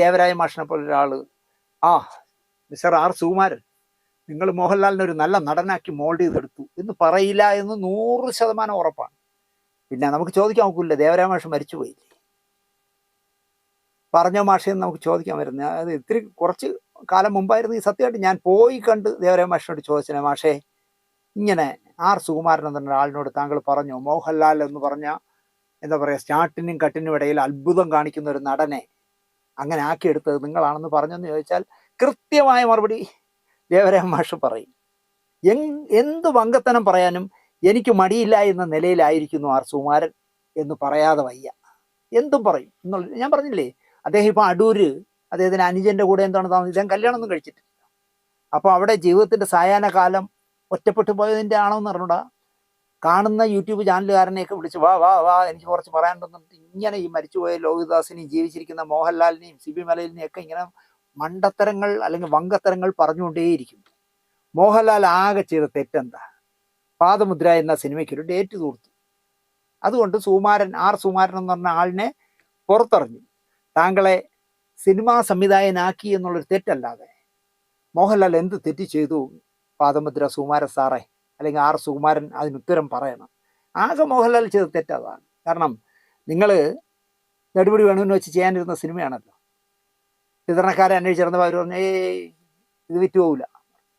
ദേവരായ മാഷിനെ പോലെ ഒരാൾ ആ മിസ്റ്റർ ആർ സുകുമാരൻ നിങ്ങൾ മോഹൻലാലിനെ ഒരു നല്ല നടനാക്കി മോൾഡ് ചെയ്തെടുത്തു എന്ന് പറയില്ല എന്ന് നൂറ് ശതമാനം ഉറപ്പാണ്. പിന്നെ നമുക്ക് ചോദിക്കാൻ നോക്കില്ല ദേവരായ മാഷ് മരിച്ചുപോയില്ലേ പറഞ്ഞ മാഷയെന്ന് നമുക്ക് ചോദിക്കാൻ വരുന്നത്. അത് ഇത്തിരി കുറച്ച് കാലം മുമ്പായിരുന്നു ഈ സത്യമായിട്ട് ഞാൻ പോയി കണ്ട് ദേവരായ മാഷിനോട് ചോദിച്ചേ മാഷേ ഇങ്ങനെ ആർ സുകുമാരൻ എന്ന ഒരാളിനോട് താങ്കൾ പറഞ്ഞു? മോഹൻലാൽ എന്ന് പറഞ്ഞ എന്താ പറയുക സ്റ്റാർട്ടിനും കട്ടിനും ഇടയിൽ അത്ഭുതം കാണിക്കുന്ന ഒരു നടനെ അങ്ങനെ ആക്കിയെടുത്തത് നിങ്ങളാണെന്ന് പറഞ്ഞെന്ന് ചോദിച്ചാൽ കൃത്യമായ മറുപടി ദേവരാം മാഷ് പറയും. എന്ത് വങ്കത്തനം പറയാനും എനിക്ക് മടിയില്ല എന്ന നിലയിലായിരിക്കുന്നു ആർ സുകുമാരൻ എന്ന് പറയാതെ വയ്യ. എന്തും പറയും. എന്നുള്ള ഞാൻ പറഞ്ഞില്ലേ അദ്ദേഹം ഇപ്പം അടൂര് അദ്ദേഹത്തിന് അനുജന്റെ കൂടെ എന്താണ് താമസം ഇദ്ദേഹം കല്യാണമൊന്നും കഴിച്ചിട്ടില്ല. അപ്പോൾ അവിടെ ജീവിതത്തിന്റെ സായാഹ്ന കാലം ഒറ്റപ്പെട്ടു പോയതിന്റെ ആണോ എന്ന് അറിഞ്ഞൂടാ. കാണുന്ന യൂട്യൂബ് ചാനലുകാരനെയൊക്കെ വിളിച്ച് വാ വാ വാ എനിക്ക് കുറച്ച് പറയാനുണ്ടെന്നിട്ട് ഇങ്ങനെ ഈ മരിച്ചുപോയ ലോഹിദാസിനെയും ജീവിച്ചിരിക്കുന്ന മോഹൻലാലിനെയും സിബി മലയിലിനെയും ഒക്കെ ഇങ്ങനെ മണ്ടത്തരങ്ങൾ അല്ലെങ്കിൽ വങ്കത്തരങ്ങൾ പറഞ്ഞുകൊണ്ടേയിരിക്കും. മോഹൻലാൽ ആകെ ചെയ്ത തെറ്റെന്താ? പാദമുദ്ര എന്ന സിനിമയ്ക്ക് ഒരു ഡേറ്റ് തൂർത്തു അതുകൊണ്ട് സുമാരൻ ആർ സുമാരൻ എന്ന് പറഞ്ഞ ആളിനെ പുറത്തിറങ്ങി താങ്കളെ സിനിമാ സംവിധായകനാക്കി എന്നുള്ളൊരു തെറ്റല്ലാതെ മോഹൻലാൽ എന്ത് തെറ്റ് ചെയ്തു? പാദമുദ്ര സുമാര സാറേ. അല്ലെങ്കിൽ ആർ സുകുമാരൻ അതിന് ഉത്തരം പറയണം. ആകെ മോഹൻലാൽ ചെയ്ത തെറ്റതാണ്. കാരണം നിങ്ങൾ നടുപടി വേണമെന്ന് വെച്ച് ചെയ്യാനിരുന്ന സിനിമയാണല്ലോ. വിതരണക്കാരെ അന്വേഷിച്ചിരുന്നപ്പോൾ അവർ പറഞ്ഞു ഇത് വിറ്റ് പോകില്ല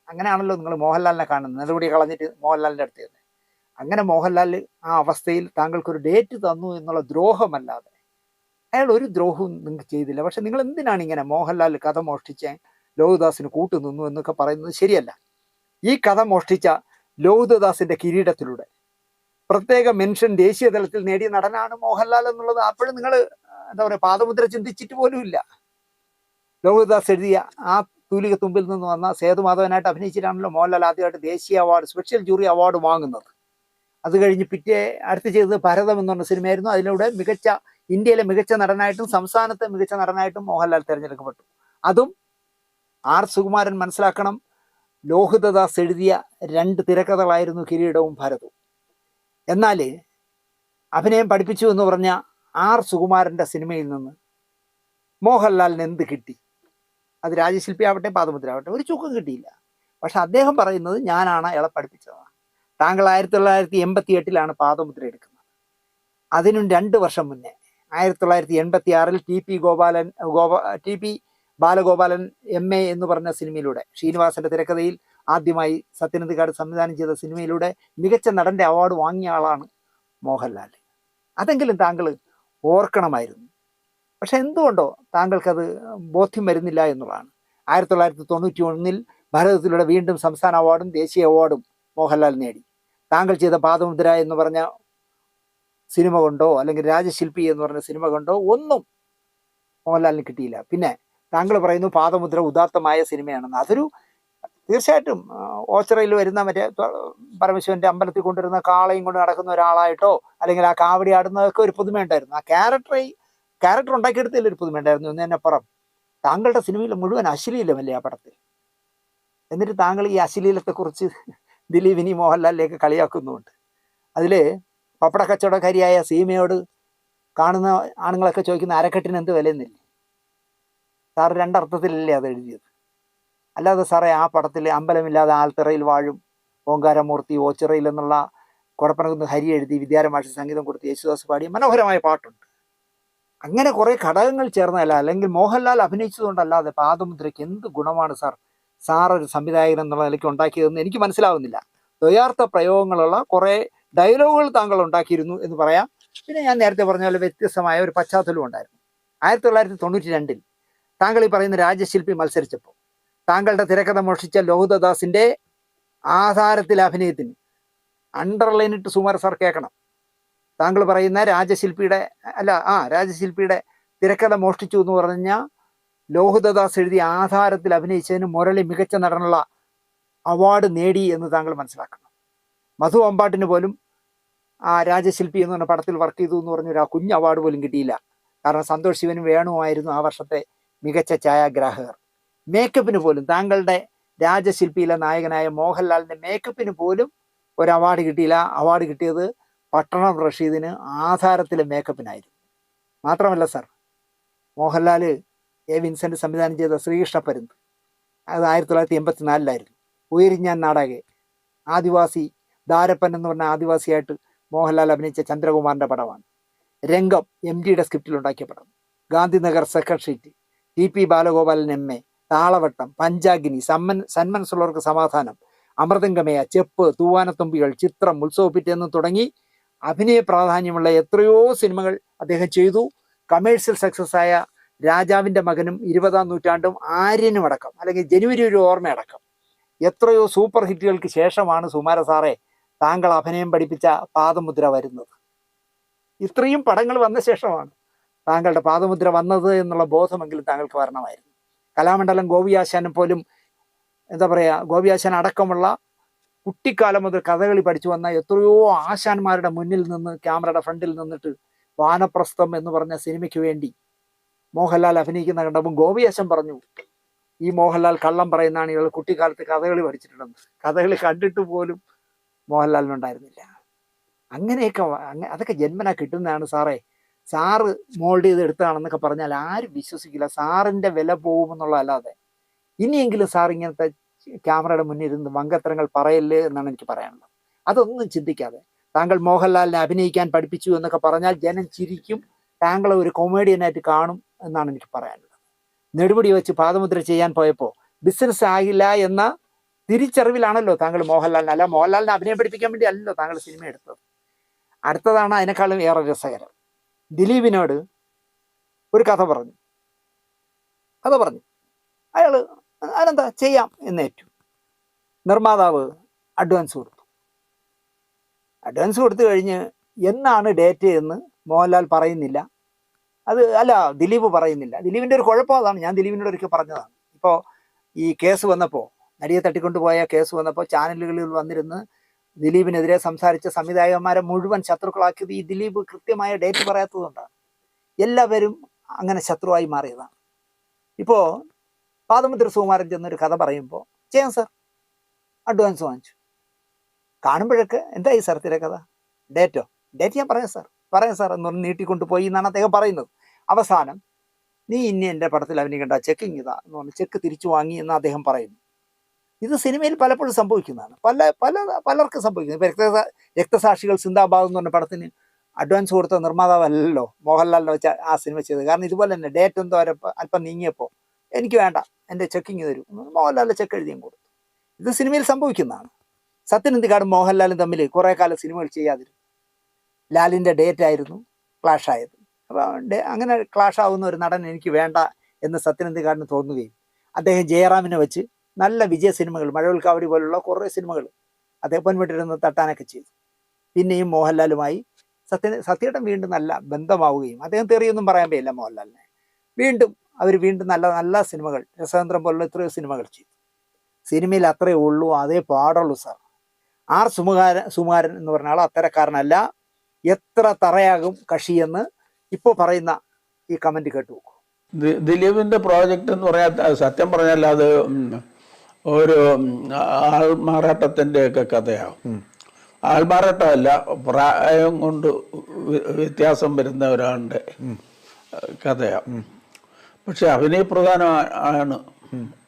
അങ്ങനെയാണല്ലോ നിങ്ങൾ മോഹൻലാലിനെ കാണുന്നത്. നെടുമുടി കളഞ്ഞിട്ട് മോഹൻലാലിന്റെ അടുത്ത് തന്നെ അങ്ങനെ മോഹൻലാൽ ആ അവസ്ഥയിൽ താങ്കൾക്കൊരു ഡേറ്റ് തന്നു എന്നുള്ള ദ്രോഹമല്ലാതെ അയാൾ ഒരു ദ്രോഹവും നിങ്ങൾക്ക് ചെയ്തില്ല. പക്ഷെ നിങ്ങൾ എന്തിനാണ് ഇങ്ങനെ മോഹൻലാൽ കഥ മോഷ്ടിച്ച് ലോകദാസിന് കൂട്ടുനിന്നു എന്നൊക്കെ പറയുന്നത് ശരിയല്ല. ഈ കഥ മോഷ്ടിച്ച ലോഹിതദാസിന്റെ കിരീടത്തിലൂടെ. പ്രത്യേക മെൻഷൻ ദേശീയ തലത്തിൽ നേടിയ നടനാണ് മോഹൻലാൽ എന്നുള്ളത് അപ്പോഴും നിങ്ങൾ എന്താ പറയുക പാദമുദ്ര ചിന്തിച്ചിട്ട് പോലുമില്ല ലോഹിതദാസ് എഴുതിയ ആ തൂലിക തുമ്പിൽ നിന്ന് വന്ന സേതുമാധവനായിട്ട് അഭിനയിച്ചിട്ടാണല്ലോ മോഹൻലാൽ ആദ്യമായിട്ട് ദേശീയ അവാർഡ് സ്പെഷ്യൽ ജൂറി അവാർഡ് വാങ്ങുന്നത്. അത് കഴിഞ്ഞ് പിറ്റേ അടുത്ത് ചെയ്തത് ഭരതം എന്ന് പറഞ്ഞ സിനിമയായിരുന്നു. അതിലൂടെ മികച്ച ഇന്ത്യയിലെ മികച്ച നടനായിട്ടും സംസ്ഥാനത്തെ മികച്ച നടനായിട്ടും മോഹൻലാൽ തിരഞ്ഞെടുക്കപ്പെട്ടു. അതും ആർ സുകുമാരൻ മനസ്സിലാക്കണം. ലോഹിതദാസ് എഴുതിയ രണ്ട് തിരക്കഥകളായിരുന്നു കിരീടവും ഭരതവും. എന്നാൽ അഭിനയം പഠിപ്പിച്ചു എന്ന് പറഞ്ഞ ആർ സുകുമാരന്റെ സിനിമയിൽ നിന്ന് മോഹൻലാലിന് എന്ത് കിട്ടി? അത് രാജശില്പി ആവട്ടെ പാദമുദ്ര ആവട്ടെ ഒരു ചുക്കം കിട്ടിയില്ല. പക്ഷെ അദ്ദേഹം പറയുന്നത് ഞാനാണ് അയാളെ പഠിപ്പിച്ചതാണ്. താങ്കൾ ആയിരത്തി തൊള്ളായിരത്തി എൺപത്തി എട്ടിലാണ് പാദമുദ്ര എടുക്കുന്നത്. അതിനും രണ്ട് വർഷം മുന്നേ ആയിരത്തി തൊള്ളായിരത്തി എൺപത്തി ആറിൽ T P Gopalan Gopa T P Balagopalan M A എന്ന് പറഞ്ഞ സിനിമയിലൂടെ ശ്രീനിവാസന്റെ തിരക്കഥയിൽ ആദ്യമായി സത്യനന്ദിക്കാട് സംവിധാനം ചെയ്ത സിനിമയിലൂടെ മികച്ച നടന്റെ അവാർഡ് വാങ്ങിയ ആളാണ് മോഹൻലാൽ. അതെങ്കിലും താങ്കൾ ഓർക്കണമായിരുന്നു. പക്ഷെ എന്തുകൊണ്ടോ താങ്കൾക്കത് ബോധ്യം വരുന്നില്ല എന്നുള്ളതാണ്. ആയിരത്തി തൊള്ളായിരത്തി തൊണ്ണൂറ്റി ഒന്നിൽ ഭാരതത്തിലൂടെ വീണ്ടും സംസ്ഥാന അവാർഡും ദേശീയ അവാർഡും മോഹൻലാൽ നേടി. താങ്കൾ ചെയ്ത പാദമുദ്ര എന്ന് പറഞ്ഞ സിനിമ കൊണ്ടോ അല്ലെങ്കിൽ രാജശില്പി എന്ന് പറഞ്ഞ സിനിമ കൊണ്ടോ ഒന്നും മോഹൻലാലിന് കിട്ടിയില്ല. പിന്നെ താങ്കൾ പറയുന്നു പാദമുദ്ര ഉദാത്തമായ സിനിമയാണെന്ന്. അതൊരു തീർച്ചയായിട്ടും ഓച്ചറയിൽ വരുന്ന മറ്റേ പരമശിവന്റെ അമ്പലത്തിൽ കൊണ്ടുവരുന്ന കാളയും കൊണ്ട് നടക്കുന്ന ഒരാളായിട്ടോ അല്ലെങ്കിൽ ആ കാവടി ആടുന്നതൊക്കെ ഒരു പുതുമയുണ്ടായിരുന്നു. ആ ക്യാരക്ടറെ ക്യാരക്ടർ ഉണ്ടാക്കിയെടുത്തതിൽ ഒരു പുതുമയുണ്ടായിരുന്നു എന്ന് തന്നെ പുറം താങ്കളുടെ സിനിമയിൽ മുഴുവൻ അശ്ലീലമല്ലേ ആ പടത്തിൽ? എന്നിട്ട് താങ്കൾ ഈ അശ്ലീലത്തെക്കുറിച്ച് ദിലീപിനി മോഹൻലാലിലേക്ക് കളിയാക്കുന്നുമുണ്ട്. അതിൽ പപ്പട കച്ചവടക്കാരിയായ സീമയോട് കാണുന്ന ആണുങ്ങളൊക്കെ ചോദിക്കുന്ന അരക്കെട്ടിന് എന്ത് വിലയെന്നില്ലേ? സാർ രണ്ടർത്ഥത്തിലല്ലേ അത് എഴുതിയത്? അല്ലാതെ സാറേ ആ പടത്തിൽ അമ്പലമില്ലാതെ ആൽത്തറയിൽ വാഴും ഓങ്കാരമൂർത്തി ഓച്ചിറയിൽ എന്നുള്ള കുഴപ്പനകുന്ന് ഹരി എഴുതി വിദ്യാരമാഷ സംഗീതം കൊടുത്ത് യേശുദാസ് പാടിയ മനോഹരമായ പാട്ടുണ്ട്. അങ്ങനെ കുറേ ഘടകങ്ങൾ ചേർന്നതല്ല അല്ലെങ്കിൽ മോഹൻലാൽ അഭിനയിച്ചതുകൊണ്ടല്ലാതെ പാദമുദ്രയ്ക്ക് എന്ത് ഗുണമാണ് സാർ? സാർ ഒരു സംവിധായകൻ എന്നുള്ള നിലയ്ക്ക് ഉണ്ടാക്കിയതെന്ന് എനിക്ക് മനസ്സിലാവുന്നില്ല. ദ്വയാർത്ഥ പ്രയോഗങ്ങളുള്ള കുറേ ഡയലോഗുകൾ താങ്കൾ ഉണ്ടാക്കിയിരുന്നു എന്ന് പറയാം. പിന്നെ ഞാൻ നേരത്തെ പറഞ്ഞ പോലെ വ്യത്യസ്തമായ ഒരു പശ്ചാത്തലവും ഉണ്ടായിരുന്നു. ആയിരത്തി തൊള്ളായിരത്തി തൊണ്ണൂറ്റി രണ്ടിൽ താങ്കൾ ഈ പറയുന്ന രാജശില്പി മത്സരിച്ചപ്പോൾ താങ്കളുടെ തിരക്കഥ മോഷിച്ച ലോഹിതദാസിന്റെ ആധാരത്തിൽ അഭിനയത്തിന് അണ്ടർലൈനിട്ട് സുമാർ സാർ കേൾക്കണം. താങ്കൾ പറയുന്ന രാജശില്പിയുടെ അല്ല ആ രാജശില്പിയുടെ തിരക്കഥ മോഷ്ടിച്ചു എന്ന് പറഞ്ഞ ലോഹിതദാസ് എഴുതിയ ആധാരത്തിൽ അഭിനയിച്ചതിന് മുരളി മികച്ച നടനുള്ള അവാർഡ് നേടി എന്ന് താങ്കൾ മനസ്സിലാക്കണം. മധു അമ്പാട്ടിന് പോലും ആ രാജശില്പി എന്ന് പറഞ്ഞ പടത്തിൽ വർക്ക് ചെയ്തു എന്ന് പറഞ്ഞൊരു ആ കുഞ്ഞ് അവാർഡ് പോലും കിട്ടിയില്ല. കാരണം സന്തോഷ് ശിവനും വേണുമായിരുന്നു ആ വർഷത്തെ മികച്ച ഛായാഗ്രാഹകർ. മേക്കപ്പിന് പോലും താങ്കളുടെ രാജശില്പിയിലെ നായകനായ മോഹൻലാലിന്റെ മേക്കപ്പിന് പോലും ഒരു അവാർഡ് കിട്ടിയില്ല. അവാർഡ് കിട്ടിയത് പട്ടണം റഷീദിന് ആധാരത്തിലെ മേക്കപ്പിനായിരുന്നു. മാത്രമല്ല സാർ മോഹൻലാൽ എ വിൻസെന്റ് സംവിധാനം ചെയ്ത ശ്രീകൃഷ്ണ പരുന്ത് അത് ആയിരത്തി തൊള്ളായിരത്തി എൺപത്തിനാലിലായിരുന്നു ഉയരിഞ്ഞാൻ നാടകെ. ആദിവാസി ദാരപ്പൻ എന്ന് പറഞ്ഞ ആദിവാസിയായിട്ട് മോഹൻലാൽ അഭിനയിച്ച ചന്ദ്രകുമാറിന്റെ പടമാണ്. രംഗം എം ജിയുടെ സ്ക്രിപ്റ്റിൽ ഉണ്ടാക്കിയ പടം. Gandhinagar second street T P Balagopalan M A Thalavattam Panchagni Samman Sanmanassullavarkku Samadhanam അമൃതംഗമയ ചെപ്പ് Thoovanathumbikal ചിത്രം ഉത്സവപ്പിറ്റ് എന്ന് തുടങ്ങി അഭിനയ പ്രാധാന്യമുള്ള എത്രയോ സിനിമകൾ അദ്ദേഹം ചെയ്തു. കമേഴ്സ്യൽ സക്സസ് ആയ രാജാവിന്റെ മകനും ഇരുപതാം നൂറ്റാണ്ടും ആര്യനും അടക്കം അല്ലെങ്കിൽ ജനുവരി ഒരു ഓർമ്മയടക്കം. എത്രയോ സൂപ്പർ ഹിറ്റുകൾക്ക് ശേഷമാണ് സുമാര സാറെ താങ്കൾ അഭിനയം പഠിപ്പിച്ച പാദമുദ്ര വരുന്നത്. ഇത്രയും പടങ്ങൾ വന്ന ശേഷമാണ് താങ്കളുടെ പാദമുദ്ര വന്നത് എന്നുള്ള ബോധമെങ്കിലും താങ്കൾക്ക് വരണമായിരുന്നു. കലാമണ്ഡലം ഗോപിയാശാനും പോലും എന്താ പറയുക ഗോപിയാശാൻ അടക്കമുള്ള കുട്ടിക്കാലം മുതൽ കഥകളി പഠിച്ചു വന്ന എത്രയോ ആശാന്മാരുടെ മുന്നിൽ നിന്ന് ക്യാമറയുടെ ഫ്രണ്ടിൽ നിന്നിട്ട് വാനപ്രസ്ഥം എന്ന് പറഞ്ഞ സിനിമയ്ക്ക് വേണ്ടി മോഹൻലാൽ അഭിനയിക്കുന്ന കണ്ടപ്പോൾ ഗോപിയാശൻ പറഞ്ഞു ഈ മോഹൻലാൽ കള്ളം പറയുന്നതാണ് ഇയാൾ കുട്ടിക്കാലത്ത് കഥകളി പഠിച്ചിട്ടുണ്ടെന്ന്. കഥകളി കണ്ടിട്ട് പോലും മോഹൻലാലിനുണ്ടായിരുന്നില്ല. അങ്ങനെയൊക്കെ അതൊക്കെ ജന്മന കിട്ടുന്നതാണ് സാറേ. സാറ് മോൾഡ് ചെയ്ത് എടുത്തതാണെന്നൊക്കെ പറഞ്ഞാൽ ആരും വിശ്വസിക്കില്ല. സാറിന്റെ വില പോകുമെന്നുള്ളതല്ലാതെ. ഇനിയെങ്കിലും സാർ ഇങ്ങനത്തെ ക്യാമറയുടെ മുന്നിൽ ഇരുന്ന് വങ്കത്തരങ്ങൾ പറയല്ലേ എന്നാണ് എനിക്ക് പറയാനുള്ളത്. അതൊന്നും ചിന്തിക്കാതെ. താങ്കൾ മോഹൻലാലിനെ അഭിനയിക്കാൻ പഠിപ്പിച്ചു എന്നൊക്കെ പറഞ്ഞാൽ ജനം ചിരിക്കും. താങ്കളെ ഒരു കൊമേഡിയനായിട്ട് കാണും എന്നാണ് എനിക്ക് പറയാനുള്ളത്. നെടുപടി വെച്ച് പാദമുദ്ര ചെയ്യാൻ പോയപ്പോൾ ബിസിനസ് ആകില്ല എന്ന തിരിച്ചറിവിലാണല്ലോ താങ്കൾ മോഹൻലാലിനെ. അല്ല മോഹൻലാലിനെ അഭിനയം പഠിപ്പിക്കാൻ വേണ്ടി അല്ലല്ലോ താങ്കൾ സിനിമ എടുത്തത്. അടുത്തതാണ് അതിനേക്കാളും ഏറെ രസകരം. ദിലീപിനോട് ഒരു കഥ പറഞ്ഞു. കഥ പറഞ്ഞു. അയാൾ അതെന്താ ചെയ്യാം? എന്നേറ്റു നിർമ്മാതാവ് അഡ്വാൻസ് കൊടുത്തു. അഡ്വാൻസ് കൊടുത്തു കഴിഞ്ഞ് എന്നാണ് ഡേറ്റ് എന്ന് മോഹൻലാൽ പറയുന്നില്ല. അത് അല്ല ദിലീപ് പറയുന്നില്ല. ദിലീപിന്റെ ഒരു കുഴപ്പം അതാണ്. ഞാൻ ദിലീപിനോട് ഒരിക്കൽ പറഞ്ഞതാണ്. ഇപ്പോൾ ഈ കേസ് വന്നപ്പോൾ നടിയെ തട്ടിക്കൊണ്ടുപോയ കേസ് വന്നപ്പോൾ ചാനലുകളിൽ വന്നിരുന്ന് ദിലീപിനെതിരെ സംസാരിച്ച സംവിധായകന്മാരെ മുഴുവൻ ശത്രുക്കളാക്കിയത് ഈ ദിലീപ് കൃത്യമായ ഡേറ്റ് പറയാത്തതുകൊണ്ടാണ്. എല്ലാവരും അങ്ങനെ ശത്രുവായി മാറിയതാണ്. ഇപ്പോൾ പാദമുദ്ര സുകുമാരൻ ചെന്നൊരു കഥ പറയുമ്പോൾ ചെയ്യാം സാർ അഡ്വാൻസ് വാങ്ങിച്ചു. കാണുമ്പോഴൊക്കെ എന്തായി സാർ കഥ? ഡേറ്റോ? ഡേറ്റ് ഞാൻ പറയാം സാർ പറയാം സാർ എന്ന് പറഞ്ഞ് നീട്ടിക്കൊണ്ട് പോയി എന്നാണ് അദ്ദേഹം പറയുന്നത്. അവസാനം നീ ഇനി എന്റെ പടത്തിൽ അഭിനയിക്കേണ്ട ചെക്കിങ് ഇതാ എന്ന് പറഞ്ഞ് ചെക്ക് തിരിച്ചു വാങ്ങി എന്ന് അദ്ദേഹം പറയുന്നു. ഇത് സിനിമയിൽ പലപ്പോഴും സംഭവിക്കുന്നതാണ്. പല പല പലർക്കും സംഭവിക്കുന്നത് ഇപ്പം രക്ത രക്തസാക്ഷികൾ സിന്ദാബാദ് എന്ന് പറഞ്ഞ പടത്തിന് അഡ്വാൻസ് കൊടുത്ത നിർമ്മാതാവല്ലല്ലോ മോഹൻലാലിനെ വെച്ച ആ സിനിമ ചെയ്തത്. കാരണം ഇതുപോലെ തന്നെ ഡേറ്റ് എന്തോ വരെ അല്പം നീങ്ങിയപ്പോൾ എനിക്ക് വേണ്ട എന്റെ ചെക്കിങ് തരും മോഹൻലാലിന്റെ ചെക്ക് എഴുതിയും കൊടുത്തു. ഇത് സിനിമയിൽ സംഭവിക്കുന്നതാണ്. സത്യനന്ദിക്കാടും മോഹൻലാലും തമ്മിൽ കുറേ കാലം സിനിമകൾ ചെയ്യാതിരുന്നു. ലാലിന്റെ ഡേറ്റ് ആയിരുന്നു ക്ലാഷ് ആയത് അപ്പോൾ അങ്ങനെ ക്ലാഷ് ആവുന്ന ഒരു നടൻ എനിക്ക് വേണ്ട എന്ന് സത്യനന്ദിക്കാടിന് തോന്നുകയും അദ്ദേഹം ജയറാമിനെ വെച്ച് നല്ല വിജയ സിനിമകൾ മഴവിൽ കാവടി പോലുള്ള കുറേ സിനിമകൾ അദ്ദേഹം പൊൻവിട്ടിരുന്ന് തട്ടാനൊക്കെ ചെയ്തു. പിന്നെയും മോഹൻലാലുമായി സത്യ സത്യേട്ടൻ വീണ്ടും നല്ല ബന്ധമാവുകയും അദ്ദേഹം തെറിയൊന്നും പറയാൻ പറ്റില്ല മോഹൻലാലിനെ. വീണ്ടും അവർ വീണ്ടും നല്ല നല്ല സിനിമകൾ രസതന്ത്രം പോലുള്ള എത്രയോ സിനിമകൾ ചെയ്തു. സിനിമയിൽ അത്രയേ ഉള്ളൂ അതേ പാടുള്ളൂ സാർ. ആർ സുമുഖാരൻ സുമാരൻ എന്ന് പറഞ്ഞ ആൾ അത്തരക്കാരനല്ല. എത്ര തറയാകും കഷിയെന്ന് ഇപ്പോൾ പറയുന്ന ഈ കമന്റ് കേട്ടു ദിലീപിന്റെ പ്രോജക്റ്റ് എന്ന് പറയാൻ സത്യം പറഞ്ഞാൽ അത് ഒരു ഒക്കെ കഥയാവും. ആൾമാറാട്ടമല്ല പ്രായം കൊണ്ട് വ്യ- വ്യത്യാസം വരുന്ന ഒരാളുടെ കഥയാണ് പക്ഷെ അഭിനയ പ്രധാനമാണ്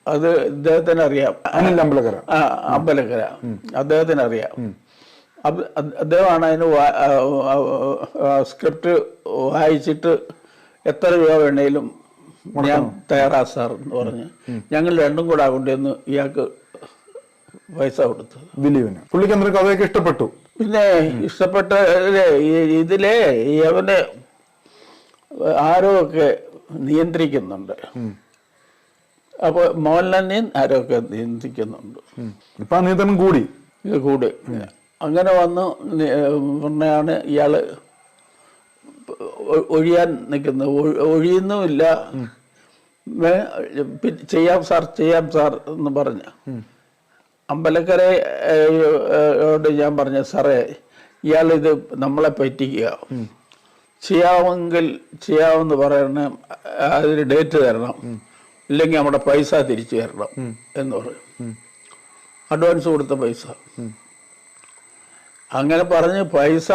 അത് ഇദ്ദേഹത്തിന് അറിയാം അനിൽ അമ്പലക്കര. ആ അമ്പലക്കര. അദ്ദേഹത്തിന് അറിയാം അദ്ദേഹമാണ് അതിന് സ്ക്രിപ്റ്റ് വായിച്ചിട്ട് എത്ര രൂപ വേണേലും ഞാൻ തയ്യാറാ സാർ എന്ന് പറഞ്ഞ്. ഞങ്ങൾ രണ്ടും കൂടെ എന്ന് ഇയാൾക്ക് പൈസ കൊടുത്തു. ദിലീപിന്. പുള്ളിക്ക് എന്തൊരു കഥയൊക്കെ ഇഷ്ടപ്പെട്ടു? പിന്നെ ഇഷ്ടപ്പെട്ട ഇതിലെ അവനെ ആരോ ഒക്കെ നിയന്ത്രിക്കുന്നുണ്ട്. അപ്പോൾ മോഹൻലാലിനെയും ആരോ ഒക്കെ നിയന്ത്രിക്കുന്നുണ്ട്. ഇപ്പൊ നിയന്ത്രണം കൂടി. ഇത് കൂടി. അങ്ങനെ വന്ന് പറഞ്ഞാണ് ഇയാൾ ഒഴിയാൻ നിൽക്കുന്നത്. ഒഴിയുന്നുമില്ല. ചെയ്യാം സാർ ചെയ്യാം സാർ എന്ന് പറഞ്ഞ്. അമ്പലക്കരയോട് ഞാൻ പറഞ്ഞു സാറേ ഇയാൾ ഇത് നമ്മളെ പറ്റിക്കുക. ചെയ്യാമെങ്കിൽ ചെയ്യാമെന്ന് പറയണ. അതിന് ഡേറ്റ് തരണം. ഇല്ലെങ്കിൽ നമ്മുടെ പൈസ തിരിച്ചു തരണം. എന്ന് പറയും അഡ്വാൻസ് കൊടുത്ത പൈസ. അങ്ങനെ പറഞ്ഞ് പൈസ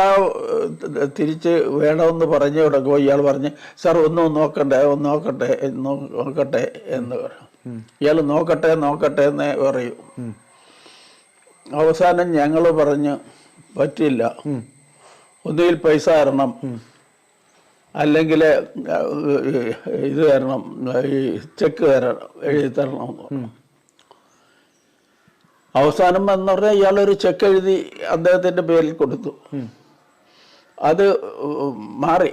തിരിച്ച് വേണമെന്ന് പറഞ്ഞ് തുടങ്ങുമ്പോൾ ഇയാൾ പറഞ്ഞ് സാർ ഒന്നും നോക്കണ്ടേ ഒന്ന് നോക്കട്ടെ നോക്കട്ടെ എന്ന് പറയും ഇയാൾ നോക്കട്ടെ നോക്കട്ടെ എന്ന് പറയും. അവസാനം ഞങ്ങൾ പറഞ്ഞ് പറ്റില്ല. ഒന്നുകിൽ പൈസ തരണം. അല്ലെങ്കിൽ ഇത് തരണം. ഈ ചെക്ക് തരണം എഴുതി തരണം. അവസാനം എന്ന് പറഞ്ഞാൽ ഇയാളൊരു ചെക്ക് എഴുതി അദ്ദേഹത്തിന്റെ പേരിൽ കൊടുത്തു. അത് മാറി.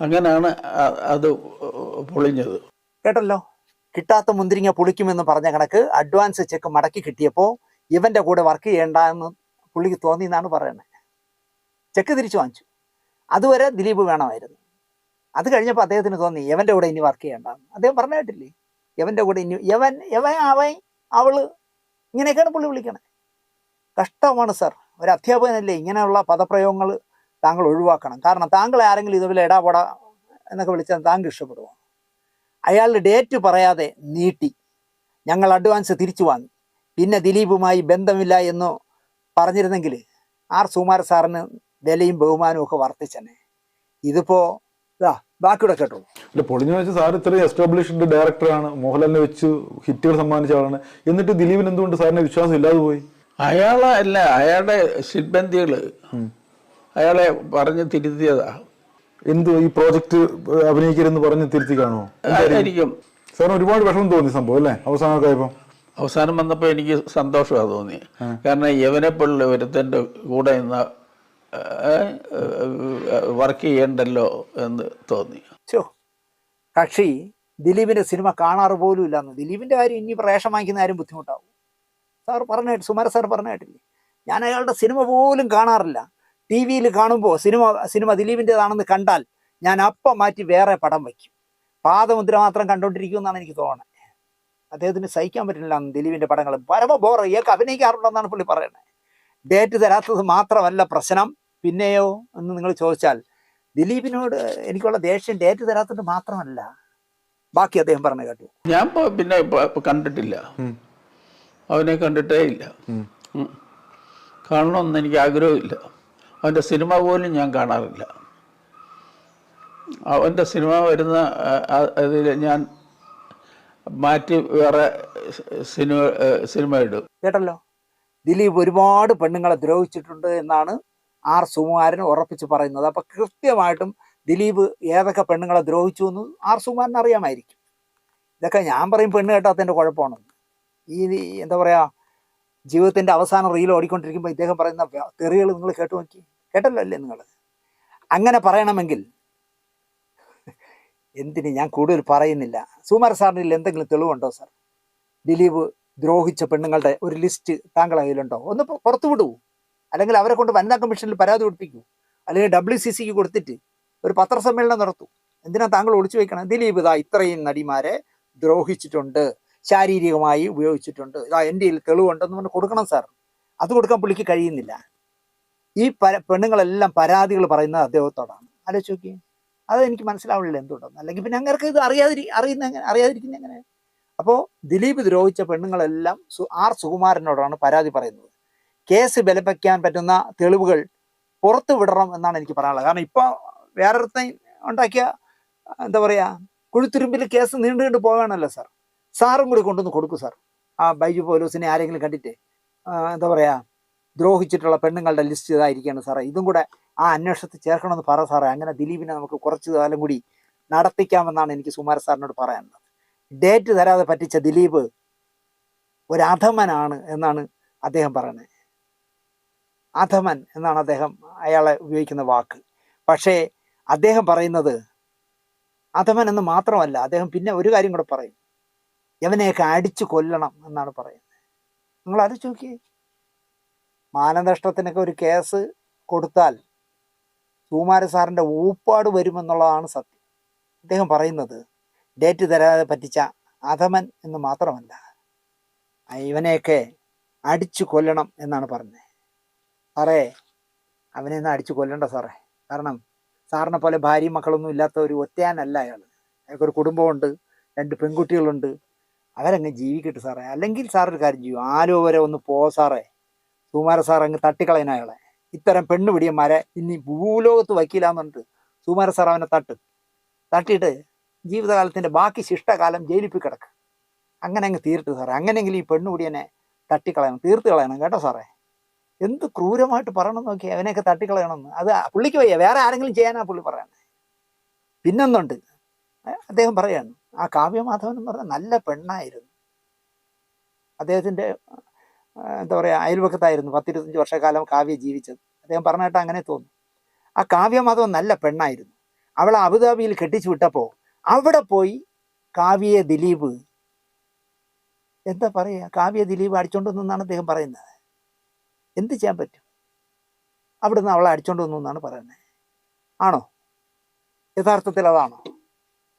അങ്ങനെയാണ് അത് പൊളിഞ്ഞത്. കേട്ടല്ലോ? കിട്ടാത്ത മുന്തിരിങ്ങ പൊളിക്കുമെന്ന് പറഞ്ഞ കണക്ക് അഡ്വാൻസ് ചെക്ക് മടക്കി കിട്ടിയപ്പോൾ ഇവന്റെ കൂടെ വർക്ക് ചെയ്യേണ്ട എന്ന് പുള്ളിക്ക് തോന്നി എന്നാണ് പറയുന്നത്. ചെക്ക് തിരിച്ചു വാങ്ങിച്ചു. അതുവരെ ദിലീപ് വേണമായിരുന്നു. അത് കഴിഞ്ഞപ്പോൾ അദ്ദേഹത്തിന് തോന്നി യവന്റെ കൂടെ ഇനി വർക്ക് ചെയ്യേണ്ടെന്ന്. അദ്ദേഹം പറഞ്ഞിട്ടില്ലേ യവന്റെ കൂടെ ഇനി യവൻ യവൻ അവൻ അവൾ ഇങ്ങനെയൊക്കെയാണ് പുള്ളി വിളിക്കണേ. കഷ്ടമാണ് സാർ. ഒരു അധ്യാപകനല്ലേ ഇങ്ങനെയുള്ള പദപ്രയോഗങ്ങൾ താങ്കൾ ഒഴിവാക്കണം. കാരണം താങ്കൾ ആരെങ്കിലും ഇതുപോലെ ഇടാപട എന്നൊക്കെ വിളിച്ചാൽ താങ്കൾ ഇഷ്ടപ്പെടുമോ അയാളുടെ ഡേറ്റ് പറയാതെ നീട്ടി. ഞങ്ങൾ അഡ്വാൻസ് തിരിച്ചു വാങ്ങി. പിന്നെ ദിലീപുമായി ബന്ധമില്ല എന്ന് പറഞ്ഞിരുന്നെങ്കിൽ ആർ സുമാര സാറിന് വിലയും ബഹുമാനവും ഒക്കെ വർദ്ധിച്ചെന്നെ. ഇതിപ്പോ ഇതാ ബാക്കിയുടെ കേട്ടോളൂ. അല്ല പൊളിഞ്ഞു വെച്ച് സാർ ഇത്രയും എസ്റ്റാബ്ലിഷ്ഡ് ഡയറക്ടറാണ് മോഹൻലാലിനെ വെച്ച് ഹിറ്റുകൾ സമ്മാനിച്ച ആളാണ്. എന്നിട്ട് ദിലീപിന് എന്തുകൊണ്ട് സാറിന് വിശ്വാസം ഇല്ലാതെ പോയി? അയാളെ അല്ല അയാളുടെ സിബന്ധികൾ അയാളെ പറഞ്ഞ് തിരുത്തിയതാ. എന്ത് ഈ പ്രോജക്റ്റ് അഭിനയിക്കരുതെന്ന് പറഞ്ഞ് തിരുത്തി കാണുമോ ആയിരിക്കും സാറിന് ഒരുപാട് വിഷമം തോന്നി സംഭവം അല്ലേ? അവസാനമൊക്കെ ആയപ്പോൾ അവസാനം വന്നപ്പോൾ എനിക്ക് സന്തോഷമാണ് തോന്നി കാരണം യവനെപ്പോലുള്ള ഒരുത്തന്റെ കൂടെ ഇന്ന് വർക്ക് ചെയ്യണ്ടല്ലോ എന്ന് തോന്നി. കക്ഷി ദിലീപിന്റെ സിനിമ കാണാറ് പോലും ഇല്ലെന്ന്. ദിലീപിന്റെ കാര്യം ഇനി പ്രേഷം വാങ്ങിക്കുന്ന ആരും ബുദ്ധിമുട്ടാവും. സാർ പറഞ്ഞ സുമാര സാർ പറഞ്ഞിട്ടില്ലേ ഞാൻ അയാളുടെ സിനിമ പോലും കാണാറില്ല. ടി വിയിൽ കാണുമ്പോൾ സിനിമ സിനിമ ദിലീപിന്റെതാണെന്ന് കണ്ടാൽ ഞാൻ അപ്പം മാറ്റി വേറെ പടം വയ്ക്കും. പാദമുദ്ര മാത്രം കണ്ടുകൊണ്ടിരിക്കുമെന്നാണ് എനിക്ക് തോന്നുന്നത് അദ്ദേഹത്തിന് സഹിക്കാൻ പറ്റില്ല ദിലീപിന്റെ പടങ്ങൾ പരമ ബോർ ഇയാൾക്ക് അഭിനയിക്കാറുണ്ടെന്നാണ് പുള്ളി പറയുന്നത് ഡേറ്റ് തരാത്തത് മാത്രമല്ല പ്രശ്നം. പിന്നെയോ എന്ന് നിങ്ങൾ ചോദിച്ചാൽ ദിലീപിനോട് എനിക്കുള്ള ദേഷ്യം ഡേറ്റ് തരാത്തത് മാത്രമല്ല. ബാക്കി അദ്ദേഹം പറഞ്ഞു കേട്ടു. ഞാൻ പിന്നെ കണ്ടിട്ടില്ല. അവനെ കണ്ടിട്ടേ ഇല്ല. കാണണമെന്ന് എനിക്ക് ആഗ്രഹമില്ല. അവന്റെ സിനിമ പോലും ഞാൻ കാണാറില്ല. അവന്റെ സിനിമ വരുന്ന അതിൽ ഞാൻ മാറ്റി വേറെ സിനിമ സിനിമ ഇടും. കേട്ടല്ലോ? ദിലീപ് ഒരുപാട് പെണ്ണുങ്ങളെ ദ്രോഹിച്ചിട്ടുണ്ട് എന്നാണ് ആർ സുകുമാരൻ ഉറപ്പിച്ച് പറയുന്നത്. അപ്പൊ കൃത്യമായിട്ടും ദിലീപ് ഏതൊക്കെ പെണ്ണുങ്ങളെ ദ്രോഹിച്ചു എന്ന് ആർ സുകുമാരൻ അറിയാമായിരിക്കും. ഇതൊക്കെ ഞാൻ പറയും പെണ്ണ് കേട്ടാത്തതിന്റെ കുഴപ്പമാണ്. ഈ എന്താ പറയുക ജീവിതത്തിന്റെ അവസാനം റീൽ ഓടിക്കൊണ്ടിരിക്കുമ്പോൾ ഇദ്ദേഹം പറയുന്ന തെറികൾ നിങ്ങൾ കേട്ടു നോക്കി. കേട്ടല്ലോ അല്ലേ നിങ്ങൾ അങ്ങനെ പറയണമെങ്കിൽ എന്തിന് ഞാൻ കൂടുതൽ പറയുന്നില്ല. സുമാർ സാറിന് എന്തെങ്കിലും തെളിവുണ്ടോ സാർ? ദിലീപ് ദ്രോഹിച്ച പെണ്ണുങ്ങളുടെ ഒരു ലിസ്റ്റ് താങ്കളുടെ കയ്യിലുണ്ടോ? ഒന്ന് പുറത്തു വിടൂ അല്ലെങ്കിൽ അവരെ കൊണ്ട് വനിതാ കമ്മീഷനിൽ പരാതി കൊടുപ്പിക്കൂ. അല്ലെങ്കിൽ ഡബ്ല്യു സി സിക്ക് കൊടുത്തിട്ട് ഒരു പത്രസമ്മേളനം നടത്തൂ. എന്തിനാ താങ്കൾ ഒളിച്ചു വെക്കണം? ദിലീപ് ഇതാ ഇത്രയും നടിമാരെ ദ്രോഹിച്ചിട്ടുണ്ട്. ശാരീരികമായി ഉപയോഗിച്ചിട്ടുണ്ട്. ഇതാ എന്റെ കയ്യിൽ തെളിവുണ്ടെന്ന് പറഞ്ഞ് കൊടുക്കണം സാർ. അത് കൊടുക്കാൻ പുള്ളിക്ക് കഴിയുന്നില്ല. ഈ പര പെണ്ണുങ്ങളെല്ലാം പരാതികൾ പറയുന്നത് അദ്ദേഹത്തോടാണ്. ആലോചിച്ച് നോക്കി അത് എനിക്ക് മനസ്സിലാവില്ല എന്തുകൊണ്ടെന്ന്. അല്ലെങ്കിൽ പിന്നെ അങ്ങനെ ഇത് അറിയാതിരി അറിയുന്ന എങ്ങനെ അറിയാതിരിക്കുന്ന എങ്ങനെ? അപ്പോൾ ദിലീപ് ദ്രോഹിച്ച പെണ്ണുങ്ങളെല്ലാം ആർ സുകുമാരനോടാണ് പരാതി പറയുന്നത്. കേസ് ബലപ്പെക്കാൻ പറ്റുന്ന തെളിവുകൾ പുറത്തു വിടണം എന്നാണ് എനിക്ക് പറയാനുള്ളത്. കാരണം ഇപ്പോൾ വേറൊരുത്തൻ ഉണ്ടാക്കിയ എന്താ പറയുക കുഴിത്തുരുമ്പിൽ കേസ് നീണ്ടു നീണ്ടു പോകാനല്ലോ സാർ. സാറും കൂടി കൊണ്ടുവന്ന് കൊടുക്കും സാർ. ആ ബൈജു പോലീസിനെ ആരെങ്കിലും കണ്ടിട്ട് എന്താ പറയുക ദ്രോഹിച്ചിട്ടുള്ള പെണ്ണുങ്ങളുടെ ലിസ്റ്റ് ഇതായിരിക്കുകയാണ് സാറേ. ഇതും കൂടെ ആ അന്വേഷണത്തിൽ ചേർക്കണമെന്ന് പറ സാറേ. അങ്ങനെ ദിലീപിനെ നമുക്ക് കുറച്ച് കാലം കൂടി നടത്തിക്കാമെന്നാണ് എനിക്ക് സുമാര സാറിനോട് പറയാനുള്ളത്. ഡേറ്റ് തരാതെ പറ്റിച്ച ദിലീപ് ഒരു അധമനാണ് എന്നാണ് അദ്ദേഹം പറയുന്നത്. അധമൻ എന്നാണ് അദ്ദേഹം അയാളെ ഉപയോഗിക്കുന്ന വാക്ക്. പക്ഷേ അദ്ദേഹം പറയുന്നത് അധമൻ എന്ന് മാത്രമല്ല അദ്ദേഹം പിന്നെ ഒരു കാര്യം കൂടെ പറയും. യവനെയൊക്കെ അടിച്ചു കൊല്ലണം എന്നാണ് പറയുന്നത്. നിങ്ങൾ ആലോചിച്ച് നോക്കിയേ. മാനനഷ്ടത്തിനൊക്കെ ഒരു കേസ് കൊടുത്താൽ സുകുമാര സാറിന്റെ ഊപ്പാട് വരുമെന്നുള്ളതാണ് സത്യം. അദ്ദേഹം പറയുന്നത് ഡേറ്റ് തരാതെ പറ്റിച്ച അധമൻ എന്ന് മാത്രമല്ല ഇവനെയൊക്കെ അടിച്ചു കൊല്ലണം എന്നാണ് പറഞ്ഞത്. സാറേ അവനെ ഒന്ന് അടിച്ചു കൊല്ലണ്ട സാറേ. കാരണം സാറിനെ പോലെ ഭാര്യയും മക്കളൊന്നും ഇല്ലാത്ത ഒരു ഒറ്റയാനല്ല അയാൾ അയാൾക്കൊരു കുടുംബമുണ്ട് രണ്ട് പെൺകുട്ടികളുണ്ട്. അവരങ്ങ് ജീവിക്കട്ടെ സാറേ. അല്ലെങ്കിൽ സാറൊരു കാര്യം ചെയ്യും. ആരോ വരെ ഒന്ന് പോ സാറേ. സുമാര സാർ അങ്ങ് തട്ടിക്കളയന അയാളെ. ഇത്തരം പെണ്ണുപിടിയന്മാരെ ഇനി ഭൂലോകത്ത് വയ്ക്കില്ലാന്ന് പറഞ്ഞിട്ട് സുമാര സാർ അവനെ തട്ട്. തട്ടിയിട്ട് ജീവിതകാലത്തിന്റെ ബാക്കി ശിഷ്ടകാലം ജയിലിപ്പി കിടക്ക്. അങ്ങനെ അങ്ങ് തീർത്ത് സാറേ. അങ്ങനെയെങ്കിലും ഈ പെണ്ണുപിടിയനെ തട്ടിക്കളയണം തീർത്ത് കളയണം കേട്ടോ സാറേ. എന്ത് ക്രൂരമായിട്ട് പറയണം നോക്കി അവനെയൊക്കെ തട്ടിക്കളയണമെന്ന്. അത് പുള്ളിക്ക് വയ്യ. വേറെ ആരെങ്കിലും ചെയ്യാനാ പുള്ളി പറയണേ പിന്നൊന്നുണ്ട് അദ്ദേഹം പറയാണ് ആ കാവ്യമാധവൻ എന്ന് പറഞ്ഞാൽ നല്ല പെണ്ണായിരുന്നു. അദ്ദേഹത്തിന്റെ എന്താ പറയുക അയൽവക്കത്തായിരുന്നു പത്തിരുപത്തഞ്ച് വർഷക്കാലം കാവ്യ ജീവിച്ചത്. അദ്ദേഹം പറഞ്ഞിട്ട് അങ്ങനെ തോന്നും. ആ കാവ്യമാധവൻ നല്ല പെണ്ണായിരുന്നു. അവളെ അബുദാബിയിൽ കെട്ടിച്ചു വിട്ടപ്പോൾ അവിടെ പോയി കാവ്യയെ ദിലീപ്. എന്താ പറയുക കാവ്യ ദിലീപ് അടിച്ചോണ്ടെന്നാണ് അദ്ദേഹം പറയുന്നത്. എന്ത് ചെയ്യാൻ പറ്റും? അവിടുന്ന് അവളെ അടിച്ചോണ്ട് വന്നു എന്നാണ് പറയുന്നത് ആണോ? യഥാർത്ഥത്തിൽ അതാണോ?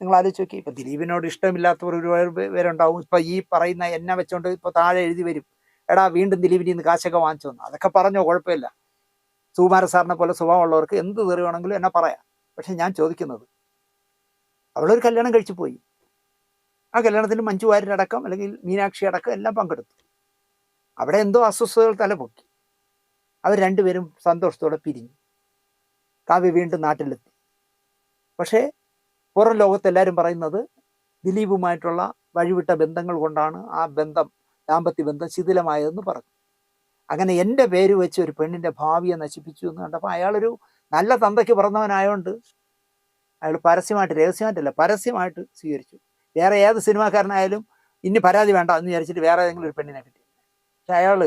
നിങ്ങൾ ആലോചിച്ച് നോക്കി. ഇപ്പൊ ദിലീപിനോട് ഇഷ്ടമില്ലാത്തവർ ഒരുപാട് പേരുണ്ടാവും. ഇപ്പൊ ഈ പറയുന്ന എന്നെ വെച്ചോണ്ട് ഇപ്പൊ താഴെ എഴുതി വരും. എടാ വീണ്ടും ദിലീപിന് ഇന്ന് കാശൊക്കെ വാങ്ങിച്ചു വന്നു അതൊക്കെ പറഞ്ഞോ? കുഴപ്പമില്ല. സുകുമാര സാറിനെ പോലെ സ്വഭാവമുള്ളവർക്ക് എന്ത് തെറി എന്നെ പറയാം. പക്ഷെ ഞാൻ ചോദിക്കുന്നത് അവളൊരു കല്യാണം കഴിച്ചു പോയി. ആ കല്യാണത്തിൽ മഞ്ജു വാര്യരടക്കം അല്ലെങ്കിൽ മീനാക്ഷി അടക്കം എല്ലാം പങ്കെടുത്തു. അവിടെ എന്തോ അസ്വസ്ഥതകൾ തലപൊക്കി. അവർ രണ്ടുപേരും സന്തോഷത്തോടെ പിരിഞ്ഞു. കാവ്യ വീണ്ടും നാട്ടിലെത്തി. പക്ഷേ പുറം ലോകത്ത് എല്ലാവരും പറയുന്നത് ദിലീപുമായിട്ടുള്ള വഴിവിട്ട ബന്ധങ്ങൾ കൊണ്ടാണ് ആ ബന്ധം ദാമ്പത്യ ബന്ധം ശിഥിലമായതെന്ന് പറഞ്ഞു. അങ്ങനെ എന്റെ പേര് വെച്ച് ഒരു പെണ്ണിന്റെ ഭാവിയെ നശിപ്പിച്ചു എന്ന് കണ്ടപ്പോൾ അയാളൊരു നല്ല തന്തയ്ക്ക് പിറന്നവനായോണ്ട് അയാൾ പരസ്യമായിട്ട് രഹസ്യമായിട്ടല്ല പരസ്യമായിട്ട് സ്വീകരിച്ചു. വേറെ ഏത് സിനിമാക്കാരനായാലും ഇനി പരാതി വേണ്ട എന്ന് വിചാരിച്ചിട്ട് വേറെ ഏതെങ്കിലും ഒരു പെണ്ണിനെ കിട്ടി. പക്ഷെ അയാൾ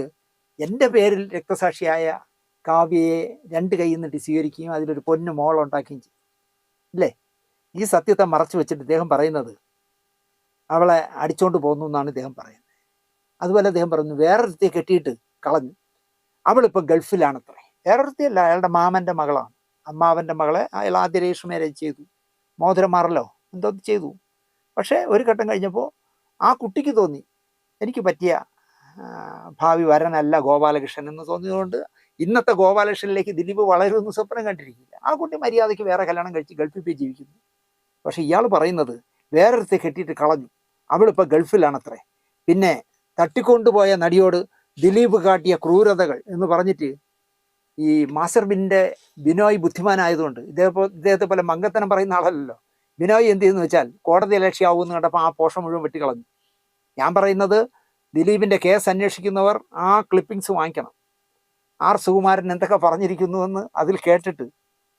എന്റെ പേരിൽ രക്തസാക്ഷിയായ കാവ്യയെ രണ്ട് കൈയിൽ നിന്നിട്ട് സ്വീകരിക്കുകയും അതിലൊരു പൊന്നു മോളുണ്ടാക്കുകയും ചെയ്യും ഇല്ലേ? ഈ സത്യത്തെ മറച്ചു വെച്ചിട്ട് ഇദ്ദേഹം പറയുന്നത് അവളെ അടിച്ചോണ്ട് പോകുന്നു എന്നാണ് ഇദ്ദേഹം പറയുന്നത്. അതുപോലെ അദ്ദേഹം പറഞ്ഞു വേറൊരുത്തിയെ കെട്ടിയിട്ട് കളഞ്ഞു. അവളിപ്പോൾ ഗൾഫിലാണത്രേ. വേറൊരുത്തിയല്ല അയാളുടെ മാമന്റെ മകളാണ്. അമ്മാവന്റെ മകളെ അയാൾ ആദ്യ രജിസ്റ്റർ മാരേജ് ചെയ്തു. മോതിരം മാറലോ എന്തോ ചെയ്തു. പക്ഷേ ഒരു ഘട്ടം കഴിഞ്ഞപ്പോൾ ആ കുട്ടിക്ക് തോന്നി എനിക്ക് പറ്റിയ ഭാവി വരനല്ല ഗോപാലകൃഷ്ണൻ എന്ന് തോന്നിയതുകൊണ്ട് ഇന്നത്തെ ഗോപാലകൃഷ്ണനിലേക്ക് ദിലീപ് വളരുമെന്ന് സ്വപ്നം കണ്ടിരിക്കില്ല. ആ കുട്ടി മര്യാദയ്ക്ക് വേറെ കല്യാണം കഴിച്ച് ഗൾഫിൽ പോയി ജീവിക്കുന്നു. പക്ഷെ ഇയാൾ പറയുന്നത് വേറൊരുത്തെ കെട്ടിയിട്ട് കളഞ്ഞു. അവളിപ്പോൾ ഗൾഫിലാണത്രേ. പിന്നെ തട്ടിക്കൊണ്ടുപോയ നടിയോട് ദിലീപ് കാട്ടിയ ക്രൂരതകൾ എന്ന് പറഞ്ഞിട്ട് ഈ മാസ്റ്റർ ബിന്റെ ബിനോയ് ബുദ്ധിമാനായതുകൊണ്ട് ഇതേപോ ഇദ്ദേഹത്തെ പോലെ മങ്കത്തനം പറയുന്ന ആളല്ലല്ലോ. ബിനോയ് എന്ത് ചെയ്യുന്നു വെച്ചാൽ കോടതി ലക്ഷ്യമാവുമെന്ന് കണ്ടപ്പോൾ ആ പോഷം മുഴുവൻ വെട്ടിക്കളഞ്ഞു. ഞാൻ പറയുന്നത് ദിലീപിന്റെ കേസ് അന്വേഷിക്കുന്നവർ ആ ക്ലിപ്പിംഗ്സ് വാങ്ങിക്കണം. ആർ സുകുമാരൻ എന്തൊക്കെ പറഞ്ഞിരിക്കുന്നുവെന്ന് അതിൽ കേട്ടിട്ട്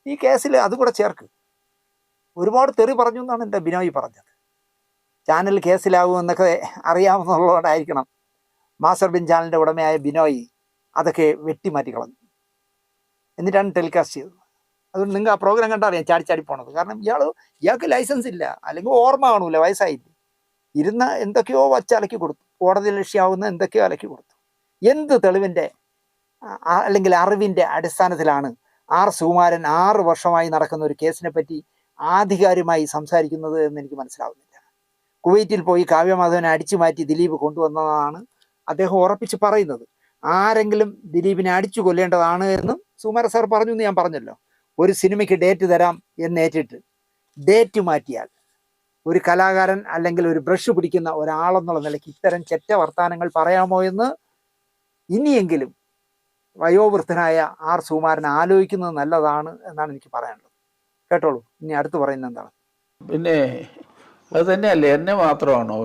ഈ കേസിൽ അതുകൂടെ ചേർക്ക്. ഒരുപാട് തെറി പറഞ്ഞു എന്നാണ് എന്റെ ബിനോയ് പറഞ്ഞത്. ചാനൽ കേസിലാകുമെന്നൊക്കെ അറിയാവുന്നതുകൊണ്ടായിരിക്കണം മാസ്റ്റർ ബിൻ ചാനലിന്റെ ഉടമയായ ബിനോയ് അതൊക്കെ വെട്ടിമാറ്റി കളഞ്ഞു എന്നിട്ടാണ് ടെലികാസ്റ്റ് ചെയ്തത്. അതുകൊണ്ട് നിങ്ങൾ ആ പ്രോഗ്രാം കണ്ടാൽ അറിയാം ചാടി ചാടി പോണത്. കാരണം ഇയാൾ ഇയാൾക്ക് ലൈസൻസ് ഇല്ല. അല്ലെങ്കിൽ ഓർമ്മ കാണൂല വയസ്സായില്ല. ഇരുന്ന എന്തൊക്കെയോ വച്ചലക്കി കൊടുത്തു. കോടതി ലക്ഷ്യമാവുന്ന എന്തൊക്കെയോ അലക്കി കൊടുത്തു. എന്ത് തെളിവിന്റെ അല്ലെങ്കിൽ അറിവിന്റെ അടിസ്ഥാനത്തിലാണ് ആർ സുകുമാരൻ ആറ് വർഷമായി നടക്കുന്ന ഒരു കേസിനെ പറ്റി ആധികാരികമായി സംസാരിക്കുന്നത് എന്ന് എനിക്ക് മനസ്സിലാവുന്നില്ല. കുവൈറ്റിൽ പോയി കാവ്യമാധവനെ അടിച്ചു മാറ്റി ദിലീപ് കൊണ്ടുവന്നതാണ് അദ്ദേഹം ഉറപ്പിച്ച് പറയുന്നത്. ആരെങ്കിലും ദിലീപിനെ അടിച്ചു കൊല്ലേണ്ടതാണ് എന്നും സുകുമാര സാർ പറഞ്ഞു എന്ന് ഞാൻ പറഞ്ഞല്ലോ. ഒരു സിനിമയ്ക്ക് ഡേറ്റ് തരാം എന്നേറ്റിട്ട് ഡേറ്റ് മാറ്റിയാൽ ഒരു കലാകാരൻ അല്ലെങ്കിൽ ഒരു ബ്രഷ് പിടിക്കുന്ന ഒരാളെന്നുള്ള നിലയ്ക്ക് ഇത്തരം ചെറ്റ വർത്തമാനങ്ങൾ പറയാമോ എന്ന് ഇനിയെങ്കിലും വയോവൃദ്ധനായ ആർ സുകുമാരൻ ആലോചിക്കുന്നത് നല്ലതാണ് എന്നാണ് എനിക്ക് പറയാനുള്ളത്. കേട്ടോളൂ. ഇനി അടുത്ത് പറയുന്നത് എന്താണ്? പിന്നെ അത് തന്നെയല്ലേ എന്നെ മാത്രമാണോ?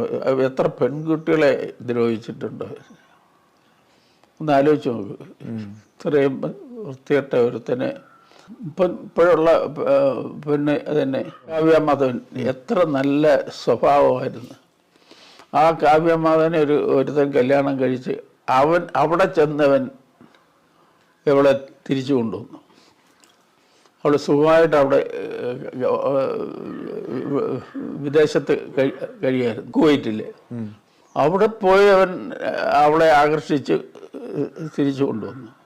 എത്ര പെൺകുട്ടികളെ ദ്രോഹിച്ചിട്ടുണ്ട്? ഒന്ന് ആലോചിച്ച് നോക്ക്. ഇത്രയും വൃത്തികെട്ട ഒരുത്തനെ ഇപ്പം ഇപ്പോഴുള്ള പിന്നെ അതന്നെ തന്നെ കാവ്യമാധവൻ എത്ര നല്ല സ്വഭാവമായിരുന്നു. ആ കാവ്യമാധവനെ ഒരു ഒരുത്തൻ കല്യാണം കഴിച്ച് അവൻ അവിടെ ചെന്നവൻ ഇവളെ തിരിച്ചു കൊണ്ടുവന്നു. അവൾ സുഖമായിട്ട് അവിടെ വിദേശത്ത് കഴി- കഴിയായിരുന്നു കുവൈറ്റിൽ. അവിടെ പോയി അവൻ അവളെ ആകർഷിച്ച് തിരിച്ചു കൊണ്ടുവന്നു.